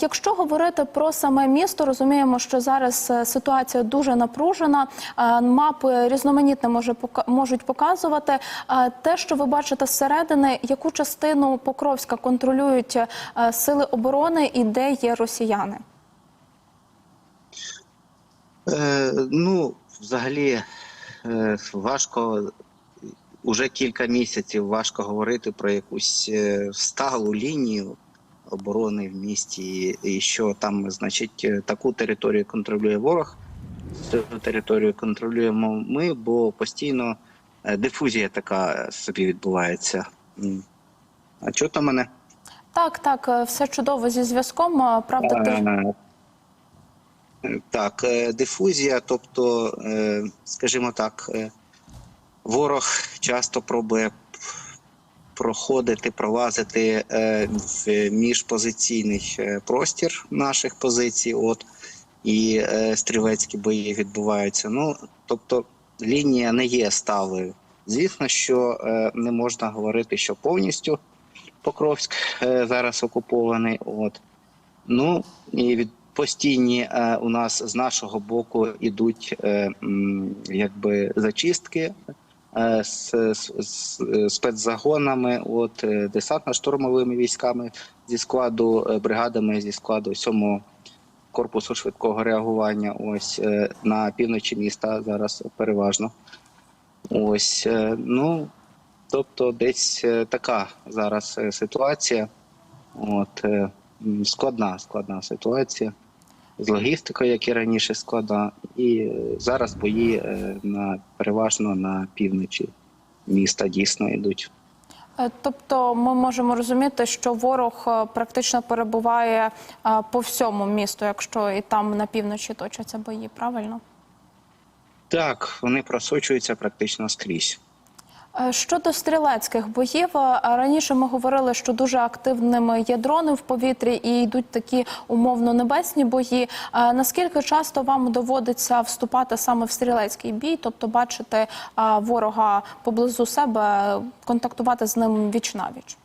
Якщо говорити про саме місто, розуміємо, що зараз е, ситуація дуже напружена. е, Мапи різноманітне може можуть показувати. Те, що ви бачите зсередини, яку частину Покровська контролюють е, сили оборони і де є росіяни? Е, ну, взагалі, е, важко уже кілька місяців важко говорити про якусь сталу лінію оборони в місті, і що там, значить, е, таку територію контролює ворог, цю територію контролюємо ми, бо постійно е, дифузія така собі відбувається. А там мене? Так, так, е, все чудово зі зв'язком. Правда, ти Е, Так, е, дифузія, тобто, скажімо так, ворог часто пробує проходити, пролазити е, в міжпозиційний е, простір наших позицій, от і е, стрілецькі бої відбуваються. Ну, тобто, лінія не є сталою. Звісно, що не можна говорити, що повністю Покровськ зараз окупований. От. Ну і від постійні у нас з нашого боку ідуть якби зачистки з, з, з е, спецзагонами, от е, десантно-штурмовими військами зі складу е, бригадами зі складу 7-го корпусу швидкого реагування. Ось е, на півночі міста зараз переважно. Ось е, ну тобто, десь е, така зараз е, ситуація. От е, складна, складна ситуація з логістикою, як і раніше складна, і е, зараз бої е, на переважно на півночі міста дійсно йдуть. Е, Тобто ми можемо розуміти, що ворог практично перебуває по всьому місту, якщо і там на півночі точаться бої, правильно? Так, вони просочуються практично скрізь. Е, Щодо стрілецьких боїв, е, раніше ми говорили, що дуже активними є дрони в повітрі і йдуть такі умовно небесні бої. Е, Наскільки часто вам доводиться вступати саме в стрілецький бій, тобто бачити ворога поблизу себе, контактувати з ним віч навіч?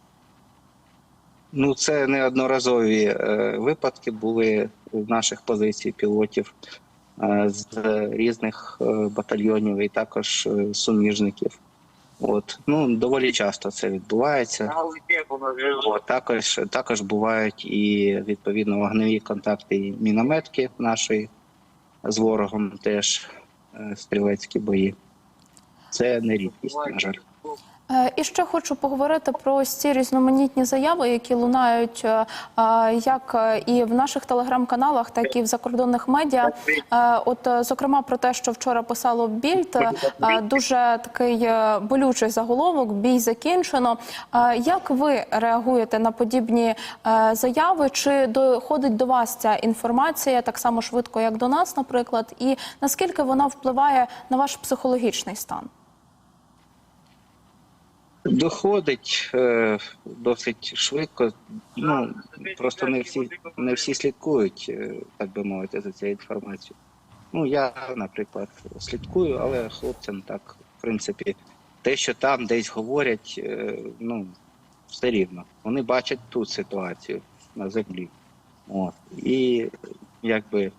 Ну, це неодноразові е, випадки були з наших позицій пілотів з різних батальйонів і також суміжників. От ну доволі часто це відбувається. От, також також бувають і відповідно вогневі контакти і мінометки нашої з ворогом, теж е, стрілецькі бої. Це не рідкість, на жаль. Е, І ще хочу поговорити про ось ці різноманітні заяви, які лунають е, е, як і в наших телеграм-каналах, так і в закордонних медіа. От, зокрема, про те, що вчора писало Більд, дуже такий болючий заголовок бій закінчено. Як ви реагуєте на подібні заяви? Чи доходить до вас ця інформація так само швидко, як до нас, наприклад, і наскільки вона впливає на ваш психологічний стан? Доходить е, досить швидко. Ну просто не всі не всі слідкують, е, так би мовити, за цією інформацією. Ну я, наприклад, слідкую, але хлопцям так, в принципі, те, що там десь говорять, е, ну все рівно. Вони бачать ту ситуацію на землі. От. І якби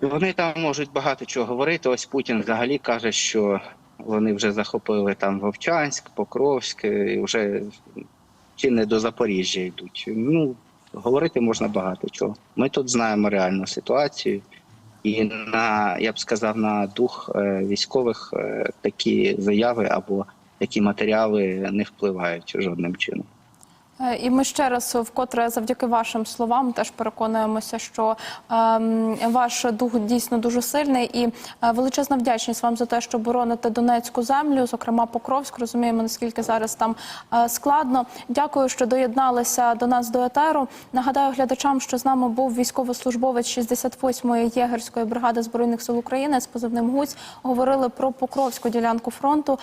вони там можуть багато чого говорити. Ось Путін взагалі каже, що вони вже захопили там Вовчанськ, Покровськ, і вже чи не до Запоріжжя йдуть. Ну, говорити можна багато чого. Ми тут знаємо реальну ситуацію, і на, я б сказав, на дух е, військових е, такі заяви або такі матеріали не впливають жодним чином. Е, І ми ще раз вкотре завдяки вашим словам теж переконуємося, що ем, ваш дух дійсно дуже сильний і е, величезна вдячність вам за те, що бороните Донецьку землю, зокрема Покровськ. Розуміємо, наскільки зараз там е, складно. Дякую, що доєдналися до нас до етеру. Нагадаю глядачам, що з нами був військовослужбовець 68-ї єгерської бригади збройних сил України з позивним Гусь. Говорили про Покровську ділянку фронту.